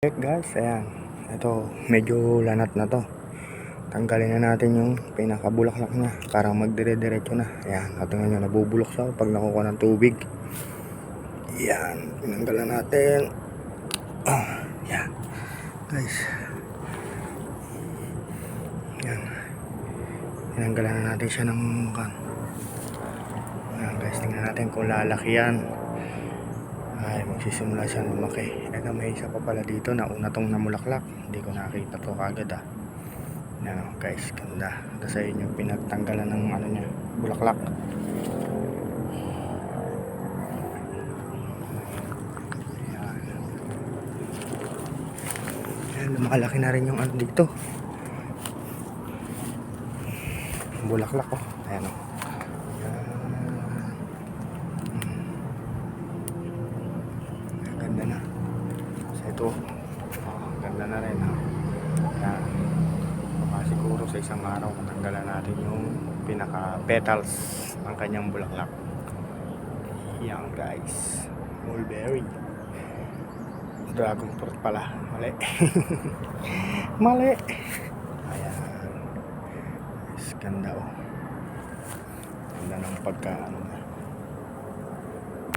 Check guys, ayan. Ito, medyo lanat na to. Tanggalin na natin yung pinakabulaklak niya para magdire-diretso na. Ayan, at tingnan nyo, nabubulok siya pag nakuha ng tubig. Ayan, tinanggalan natin. Ah, ayan. Guys. Ayan. Tinanggalan na natin siya ng kan. Ayan guys, tingnan natin kung lalaki yan ay magsisimula siya lumaki. Ito may isa pa pala dito na una tong namulaklak. Hindi ko nakita to kagad ah. Yan oh, guys, ganda. Ito sa inyo pinagtanggalan ng ano niya, bulaklak. Yan. Yan, lumalaki na rin yung ano dito. Bulaklak oh. Ayan oh. Yan. Ang ganda na. So ito, oh, ganda na rin ha. Yan. Baka siguro sa isang araw matanggalan natin yung pinaka petals ng kanyang bulaklak. Yan guys. Mulberry. Dragon fruit pala. Mali. Mali. Ayan. Guys, ganda oh. Ganda ng pagka na.